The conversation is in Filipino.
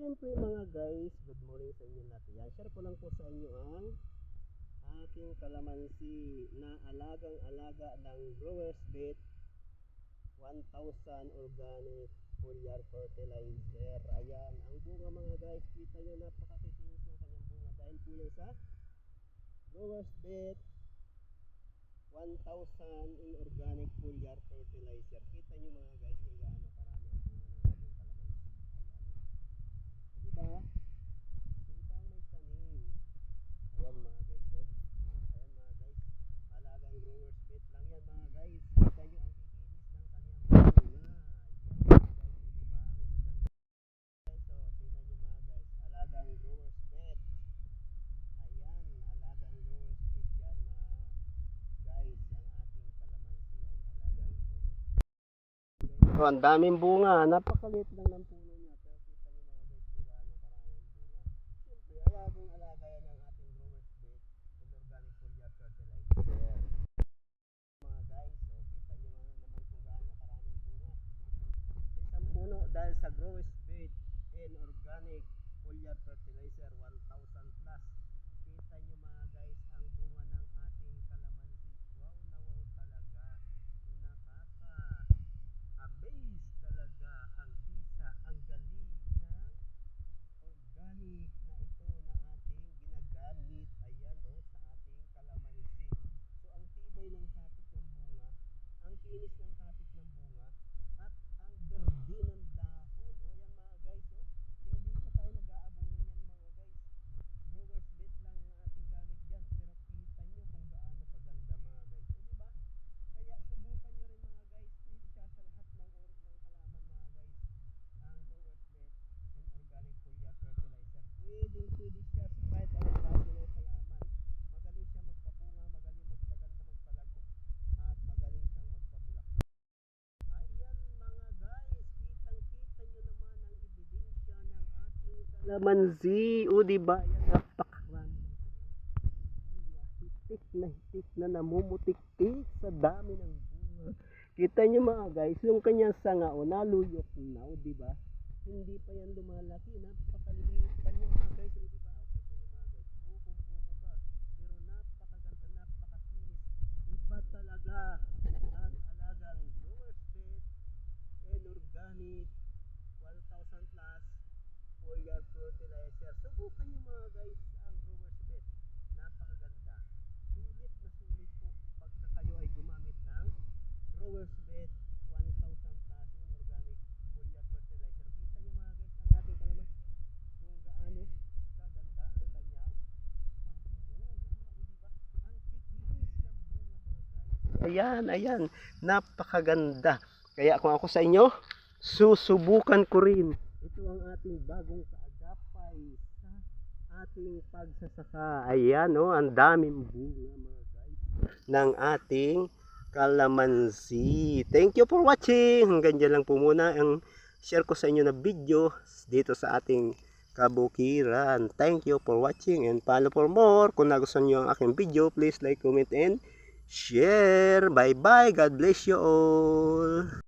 Siyempre mga guys, good morning sa inyo lahat. Yan, share ko lang po sa inyo ang aking kalamansi na alagang-alaga ng Growers Bet 1,000 organic foliar fertilizer. Ayan, ang bunga mga guys, kita nyo napakakikinis ng kanyang bunga dahil po yan sa Growers Bet 1,000 in organic foliar fertilizer. Kita nyo mga guys kung gaano karami ang bunga ng ating kalamansi. Ayan. Diba? Kita ang may tanim. Ayan mga guys. Oh. Ayan mga guys. Alagang growers bet lang yan mga guys. Kita nyo ang kikinis ng kanyang bunga. Ayan mga guys. Oh, diba? Ang ganda. Guys, oh, tingnan nyo mga guys. Alagang growers bet. Ayan, alagang growers bet yan mga guys. Ang ating kalamansi ay alagang growers Oh, ang daming bunga. Napakaliit lang ng puno niya. Pero kita niyo mga guys kung gaano karaming bunga. Siyempre, alagang alaga yan ng ating growers bed and organic foliar fertilizer. Mga guys, so kita niyo naman kung gaano karaming bunga. Sa isang puno dahil sa growers bed and organic foliar fertilizer 1,000 plus. Kita niyo mga guys ang bunga ng ating kalamansi. Wow na wow talaga. Nakaka amaze talaga ang bisa, ang galing ng organic na ito na ating ginagamit ayan o sa ating kalamansi. So ang tibay ng kapit ng bunga, ang kinis ng kapit ng bunga, at ang berde ng dahon. O yan mga guys, o. hindi pa tayo nag-aabono yan mga guys. Growers bet lang ang ating gamit dyan. Pero kita nyo kung gaano kaganda mga guys. O diba? Kaya subukan nyo rin mga guys. Pwede siya sa lahat ng or ng halaman mga guys. Ang growers bet and organic foliar fertilizer. Pwede pwede siya sa kahit anong klase ng halaman. Magaling siya magpabunga, magaling magpaganda, magpalago. At magaling siyang magpabulak. Ayan mga guys, kitang-kita nyo naman ang ebidensya ng ating kalamansi. O diba? Napakarami. Hitik na hitik na namumutik-tik sa dami ng bunga. Kita nyo mga guys, yung kanyang sanga o naluyok na, o diba? Hindi pa yan lumalaki, napakaliliit pa niya mga guys, o diba? O, kita nyo mga guys, bukong-buko pa. Pero napakaganda, napakakinis. Iba talaga ang alagang growers bed and organic 1,000 plus foliar fertilizer. Subukan nyo mga guys ang growers bed. Napakaganda. Sulit na sulit po pagka kayo ay gumamit ng growers bed 1,000 plus in organic foliar fertilizer. Kita nyo mga guys ang ating kalamansi kung gaano kaganda ang kanyang. Ayan, ayan. Napakaganda. Kaya kung ako sa inyo, susubukan ko rin. Ito ang ating bagong kaagapay sa ating pagsasaka. Ayan, oh, ang daming bunga mga guys ng ating kalamansi. Thank you for watching. Hanggang dyan lang po muna ang share ko sa inyo na video dito sa ating kabukiran. Thank you for watching and follow for more. Kung nagustuhan nyo ang aking video, please like, comment, and share. Bye-bye. God bless you all.